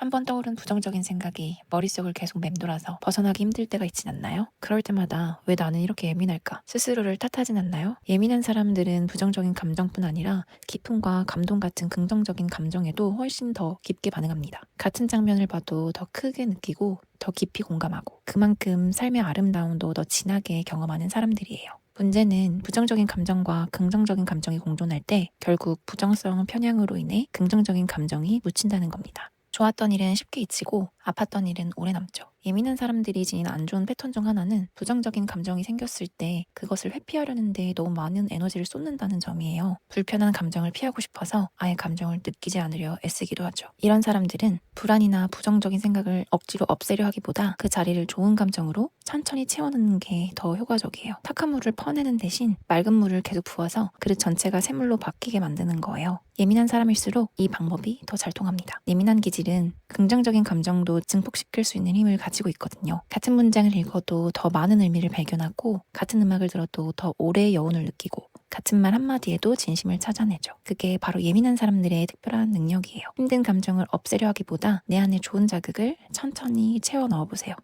한 번 떠오른 부정적인 생각이 머릿속을 계속 맴돌아서 벗어나기 힘들 때가 있진 않나요? 그럴 때마다 왜 나는 이렇게 예민할까? 스스로를 탓하진 않나요? 예민한 사람들은 부정적인 감정뿐 아니라 기쁨과 감동 같은 긍정적인 감정에도 훨씬 더 깊게 반응합니다. 같은 장면을 봐도 더 크게 느끼고 더 깊이 공감하고 그만큼 삶의 아름다움도 더 진하게 경험하는 사람들이에요. 문제는 부정적인 감정과 긍정적인 감정이 공존할 때 결국 부정성 편향으로 인해 긍정적인 감정이 묻힌다는 겁니다. 좋았던 일은 쉽게 잊히고 아팠던 일은 오래 남죠. 예민한 사람들이 지닌 안 좋은 패턴 중 하나는 부정적인 감정이 생겼을 때 그것을 회피하려는데 너무 많은 에너지를 쏟는다는 점이에요. 불편한 감정을 피하고 싶어서 아예 감정을 느끼지 않으려 애쓰기도 하죠. 이런 사람들은 불안이나 부정적인 생각을 억지로 없애려 하기보다 그 자리를 좋은 감정으로 천천히 채워넣는 게 더 효과적이에요. 탁한 물을 퍼내는 대신 맑은 물을 계속 부어서 그릇 전체가 샘물로 바뀌게 만드는 거예요. 예민한 사람일수록 이 방법이 더 잘 통합니다. 예민한 기질은 긍정적인 감정도 증폭시킬 수 있는 힘을 가지고 있거든요. 같은 문장을 읽어도 더 많은 의미를 발견하고 같은 음악을 들어도 더 오래 여운을 느끼고 같은 말 한마디에도 진심을 찾아내죠. 그게 바로 예민한 사람들의 특별한 능력이에요. 힘든 감정을 없애려 하기보다 내 안에 좋은 자극을 천천히 채워 넣어보세요.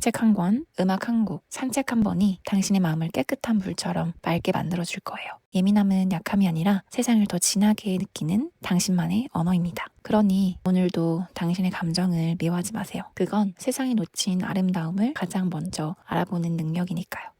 책 한 권, 음악 한 곡, 산책 한 번이 당신의 마음을 깨끗한 물처럼 맑게 만들어줄 거예요. 예민함은 약함이 아니라 세상을 더 진하게 느끼는 당신만의 언어입니다. 그러니 오늘도 당신의 감정을 미워하지 마세요. 그건 세상에 놓친 아름다움을 가장 먼저 알아보는 능력이니까요.